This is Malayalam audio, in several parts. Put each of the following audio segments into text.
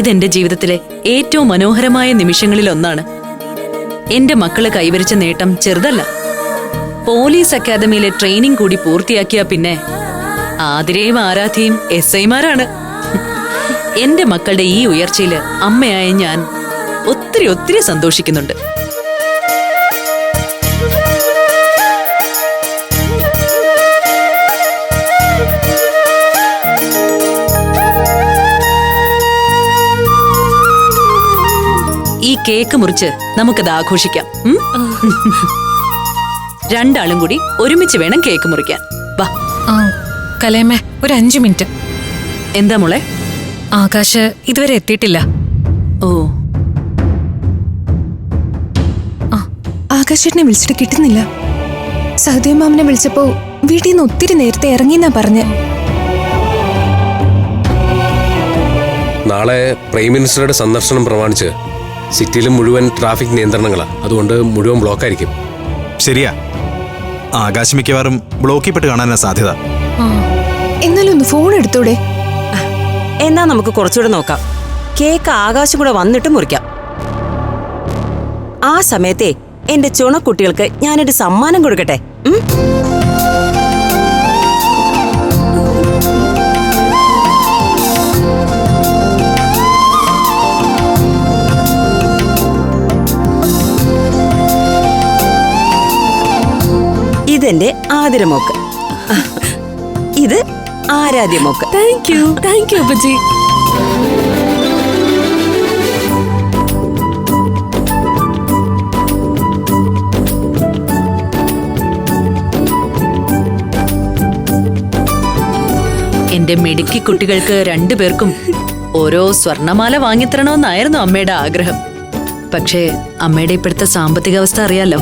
ഇതെന്റെ ജീവിതത്തിലെ ഏറ്റവും മനോഹരമായ നിമിഷങ്ങളിൽ ഒന്നാണ്. എന്റെ മക്കൾ കൈവരിച്ച നേട്ടം ചെറുതല്ല. പോലീസ് അക്കാദമിയിലെ ട്രെയിനിങ് കൂടി പൂർത്തിയാക്കിയ പിന്നെ ആതിരയും ആരാധ്യയും എസ് ഐമാരാണ്. എന്റെ മക്കളുടെ ഈ ഉയർച്ചയിൽ അമ്മയായ ഞാൻ ഒത്തിരി ഒത്തിരി സന്തോഷിക്കുന്നുണ്ട്. കേക്ക് മുറിച്ച് നമുക്കത് ആഘോഷിക്കാം. രണ്ടാളും കൂടി ഒരുമിച്ച് വേണം കേക്ക് മുറിക്കാൻ. വാ. കലേമേ ഒരു അഞ്ചു മിനിറ്റ്. എന്താ മോളെ? ആകാശ് ഇതുവരെ എത്തിയിട്ടില്ല. ഓ. ആകാശേട്ടനെ വിളിച്ചിട്ട് കിട്ടുന്നില്ല. സഹദേവ് മാമനെ വിളിച്ചപ്പോ വീട്ടിൽ നിന്ന് ഒത്തിരി നേരത്തെ ഇറങ്ങിന്നാ പറഞ്ഞ്. നാളെ പ്രൈം മിനിസ്റ്ററുടെ സന്ദർശനം പ്രമാണിച്ച് സിറ്റിയിൽ മുഴുവൻ ട്രാഫിക് നിയന്ത്രണങ്ങളാണ് അതുകൊണ്ട് മുഴുവൻ ബ്ലോക്ക് ആയിരിക്കും ശരിയാ. ആകാശ് മിക്കവാറും ബ്ലോക്കിൽപ്പെട്ട് കാണാനാ സാധ്യത. എന്നാലും ഒന്ന് ഫോൺ എടുത്തൂടെ. എന്നാ നമുക്ക് കുറച്ചുകൂടെ നോക്കാം. കേക്ക് ആകാശം കൂടെ വന്നിട്ട് മുറിക്കാം. ആ സമയത്തെ എന്റെ ചുണക്കുട്ടികൾക്ക് ഞാനൊരു സമ്മാനം കൊടുക്കട്ടെ? ഇതെന്റെ ആതിരമോക്ക്. ഇത് ആരാധ്യമോക്ക്. താങ്ക് യു താങ്ക് യു അപ്പച്ചി. എന്റെ മെടുക്കി കുട്ടികൾക്ക് രണ്ടുപേർക്കും ഓരോ സ്വർണമാല വാങ്ങിത്തരണമെന്നായിരുന്നു അമ്മയുടെ ആഗ്രഹം. പക്ഷേ അമ്മയുടെ ഇപ്പോഴത്തെ സാമ്പത്തിക അവസ്ഥ അറിയാലോ?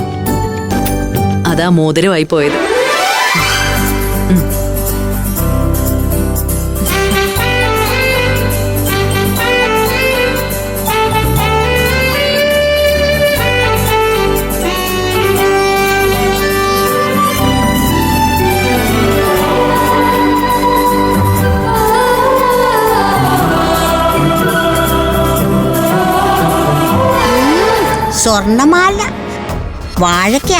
അതാ മോതിരമായി പോയത്. സ്വർണമാല വാഴയ്ക്ക.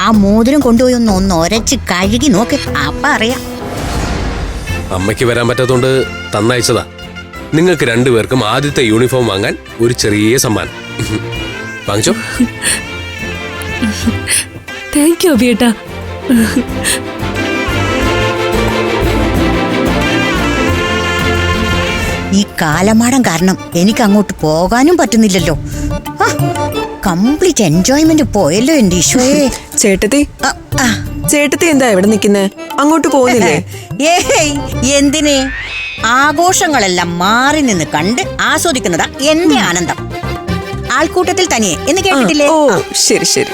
ആ മോതിരം കൊണ്ടുപോയി ഒന്ന് ഒന്ന് ഒരച്ച് കഴുകി നോക്ക്. അപ്പ അറിയാം. അമ്മയ്ക്ക് വരാൻ പറ്റാത്തോണ്ട് തന്നയച്ചതാ. നിങ്ങൾക്ക് രണ്ടുപേർക്കും ആദ്യത്തെ യൂണിഫോം വാങ്ങാൻ ഒരു ചെറിയ സമ്മാനം. വാങ്ങിച്ചോ? താങ്ക് യു അഭിയേട്ടാ. ഈ കാലമാടം കാരണം എനിക്ക് അങ്ങോട്ട് പോകാനും പറ്റുന്നില്ലല്ലോ കംപ്ലീറ്റ് എൻജോയ്മെന്റ് പോയല്ലോ എന്റെ ഈശോയെ. ചേട്ടത്തി? ആ, ആ. ചേട്ടത്തി എന്താ എവിടെ നിൽക്കുന്നേ? അങ്ങോട്ട് പോകുന്നില്ലേ? ഏയ് എന്തിനെ? ആഘോഷങ്ങളെല്ലാം മാറി നിന്ന് കണ്ട് ആസ്വദിക്കുന്നതാ എന്റെ ആനന്ദം. ആൾക്കൂട്ടത്തിൽ തനിയെ. എന്ന് കേട്ടിട്ടില്ലേ? ഓ ശരി ശരി.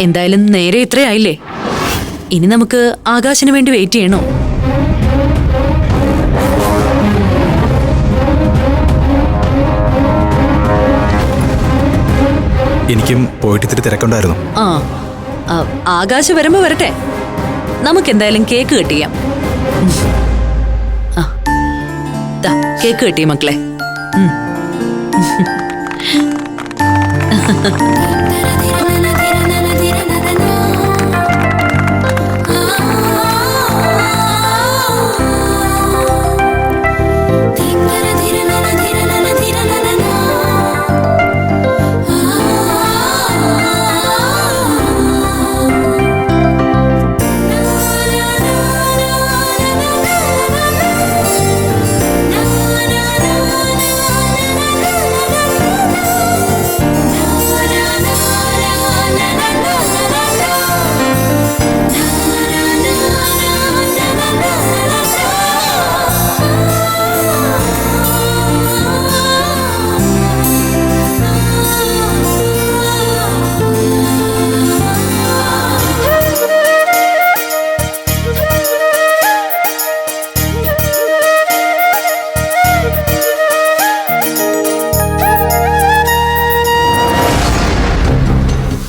എന്തായാലും നേരെ ഇത്രയായില്ലേ? ഇനി നമുക്ക് ആകാശിന് വേണ്ടി വെയിറ്റ് ചെയ്യണോ? എനിക്കും പോയിട്ട് ഇത്തിരി തിരക്കുണ്ടായിരുന്നു. ആ ആ, ആകാശ് വരുമ്പോ വരട്ടെ. നമുക്ക് എന്തായാലും കേക്ക് കെട്ടിയാം ആ ദാ, കേക്ക് കെട്ടി മക്കളെ. ഉം.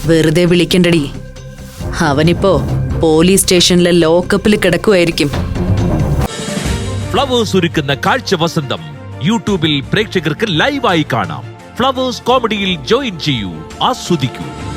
വെറുതെ വിളിക്കണ്ടടി. അവനിപ്പോ പോലീസ് സ്റ്റേഷനിലെ ലോക്കപ്പിൽ കിടക്കുമായിരിക്കും ഫ്ലവേഴ്സ് ഒരുക്കുന്ന കാഴ്ച വസന്തം യൂട്യൂബിൽ പ്രേക്ഷകർക്ക് ലൈവായി കാണാം. ഫ്ലവേഴ്സ് കോമഡിയിൽ ജോയിൻ ചെയ്യൂ ആസ്വദിക്കൂ.